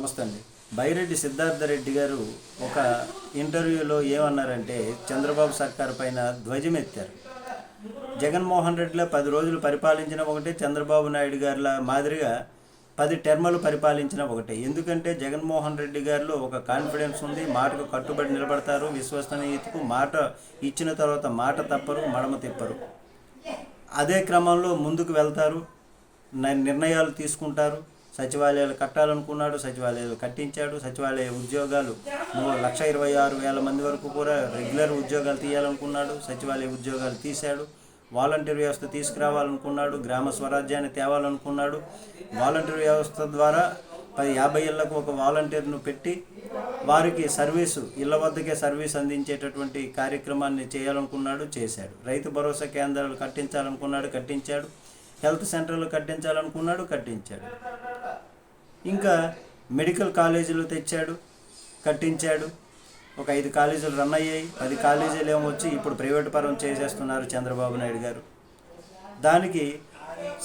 నమస్తే అండి. బైరెడ్డి సిద్ధార్థ రెడ్డి గారు ఒక ఇంటర్వ్యూలో ఏమన్నారంటే చంద్రబాబు సర్కార్ పైన ధ్వజమెత్తారు జగన్మోహన్ రెడ్డిలో పది రోజులు పరిపాలించిన ఒకటే చంద్రబాబు నాయుడు గారిల మాదిరిగా పది టెర్మలు పరిపాలించిన ఒకటే. ఎందుకంటే జగన్మోహన్ రెడ్డి గారిలో ఒక కాన్ఫిడెన్స్ ఉంది మాటకు కట్టుబడి నిలబడతారు విశ్వసనీయతకు మాట ఇచ్చిన తర్వాత మాట తప్పరు మడమ తిప్పరు. అదే క్రమంలో ముందుకు వెళ్తారు నిర్ణయాలు తీసుకుంటారు. సచివాలయాలు కట్టాలనుకున్నాడు సచివాలయాలు కట్టించాడు సచివాలయ ఉద్యోగాలు లక్ష ఇరవై ఆరు వేల మంది వరకు కూడా రెగ్యులర్ ఉద్యోగాలు తీయాలనుకున్నాడు సచివాలయ ఉద్యోగాలు తీశాడు వాలంటీర్ వ్యవస్థ తీసుకురావాలనుకున్నాడు గ్రామ స్వరాజ్యాన్ని తేవాలనుకున్నాడు. వాలంటీర్ వ్యవస్థ ద్వారా పది యాభై ఏళ్ళకు ఒక వాలంటీర్ను పెట్టి వారికి సర్వీసు ఇళ్ళ వద్దకే సర్వీస్ అందించేటటువంటి కార్యక్రమాన్ని చేయాలనుకున్నాడు చేశాడు. రైతు భరోసా కేంద్రాలు కట్టించాలనుకున్నాడు కట్టించాడు. హెల్త్ సెంటర్లు కట్టించాలనుకున్నాడు కట్టించాడు. ఇంకా మెడికల్ కాలేజీలు తెచ్చాడు కట్టించాడు. ఒక ఐదు కాలేజీలు రన్ అయ్యాయి. పది కాలేజీలు ఏమో వచ్చి ఇప్పుడు ప్రైవేట్ పరం చేసేస్తున్నారు చంద్రబాబు నాయుడు గారు. దానికి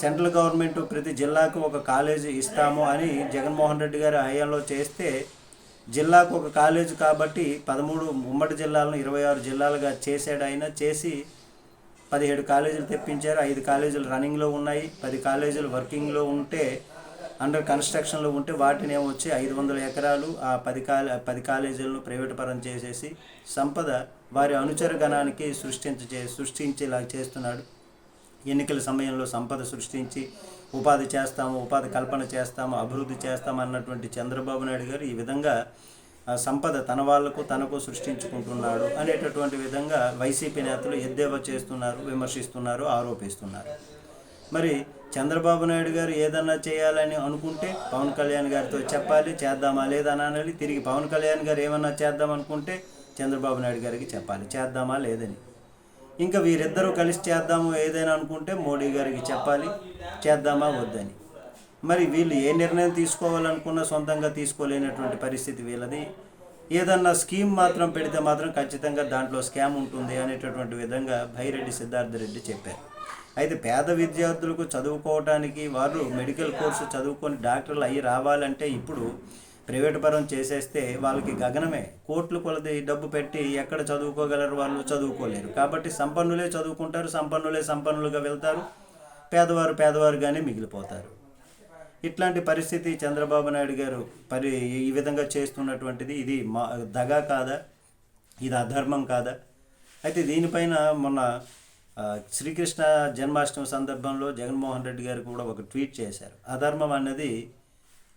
సెంట్రల్ గవర్నమెంట్ ప్రతి జిల్లాకు ఒక కాలేజీ ఇస్తాము అని జగన్మోహన్ రెడ్డి గారి హయాంలో చేస్తే జిల్లాకు ఒక కాలేజ్ కాబట్టి పదమూడు ఉమ్మడి జిల్లాలను ఇరవై ఆరు జిల్లాలుగా చేశాడు ఆయన. చేసి పదిహేడు కాలేజీలు తెప్పించారు. ఐదు కాలేజీలు రన్నింగ్లో ఉన్నాయి. పది కాలేజీలు వర్కింగ్లో ఉంటే అండర్ కన్స్ట్రక్షన్లో ఉంటే వాటిని వచ్చి ఐదు వందల ఎకరాలు ఆ పది కాలే పది కాలేజీలను ప్రైవేట్ పరం చేసేసి సంపద వారి అనుచర గణానికి సృష్టించేలా చేస్తున్నాడు. ఎన్నికల సమయంలో సంపద సృష్టించి ఉపాధి చేస్తాము ఉపాధి కల్పన చేస్తాము అభివృద్ధి చేస్తాము అన్నటువంటి చంద్రబాబు నాయుడు గారు ఈ విధంగా ఆ సంపద తన వాళ్ళకు తనకు సృష్టించుకుంటున్నాడు అనేటటువంటి విధంగా వైసీపీ నేతలు ఎద్దేవా చేస్తున్నారు విమర్శిస్తున్నారు ఆరోపిస్తున్నారు. మరి చంద్రబాబు నాయుడు గారు ఏదన్నా చేయాలని అనుకుంటే పవన్ కళ్యాణ్ గారితో చెప్పాలి చేద్దామా లేదని అనాలి తిరిగి పవన్ కళ్యాణ్ గారు ఏమన్నా చేద్దాం అనుకుంటే చంద్రబాబు నాయుడు గారికి చెప్పాలి చేద్దామా లేదని. ఇంకా వీరిద్దరూ కలిసి చేద్దాము ఏదైనా అనుకుంటే మోడీ గారికి చెప్పాలి చేద్దామా వద్దని. మరి వీళ్ళు ఏ నిర్ణయం తీసుకోవాలనుకున్నా సొంతంగా తీసుకోలేనటువంటి పరిస్థితి వీళ్ళది. ఏదన్నా స్కీమ్ మాత్రం పెడితే మాత్రం ఖచ్చితంగా దాంట్లో స్కామ్ ఉంటుంది అనేటటువంటి విధంగా భైరెడ్డి సిద్ధార్థ రెడ్డి చెప్పారు. అయితే పేద విద్యార్థులకు చదువుకోవడానికి వారు మెడికల్ కోర్సు చదువుకొని డాక్టర్లు అయ్యి రావాలంటే ఇప్పుడు ప్రైవేట్ పరం చేసేస్తే వాళ్ళకి గగనమే. కోట్లు కొలది డబ్బు పెట్టి ఎక్కడ చదువుకోగలరు వాళ్ళు? చదువుకోలేరు. కాబట్టి సంపన్నులే చదువుకుంటారు సంపన్నులే సంపన్నులుగా వెళ్తారు. పేదవారు పేదవారుగానే మిగిలిపోతారు. ఇట్లాంటి పరిస్థితి చంద్రబాబు నాయుడు గారు పరి ఈ విధంగా చేస్తున్నటువంటిది ఇది మా దగా కాదా? ఇది అధర్మం కాదా? అయితే దీనిపైన మొన్న శ్రీకృష్ణ జన్మాష్టమి సందర్భంలో జగన్మోహన్ రెడ్డి గారు కూడా ఒక ట్వీట్ చేశారు. అధర్మం అన్నది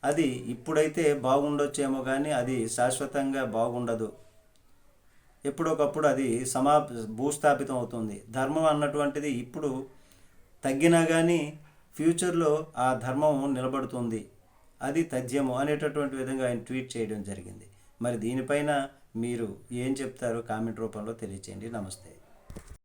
అది ఇప్పుడైతే బాగుండొచ్చేమో కానీ అది శాశ్వతంగా బాగుండదు. ఎప్పుడొకప్పుడు అది సమా భూస్థాపితం అవుతుంది. ధర్మం అన్నటువంటిది ఇప్పుడు తగ్గినా కానీ ఫ్యూచర్లో ఆ ధర్మం నిలబడుతుంది. అది తథ్యము అనేటటువంటి విధంగా ఆయన ట్వీట్ చేయడం జరిగింది. మరి దీనిపైన మీరు ఏం చెప్తారో కామెంట్ రూపంలో తెలియచేయండి. నమస్తే.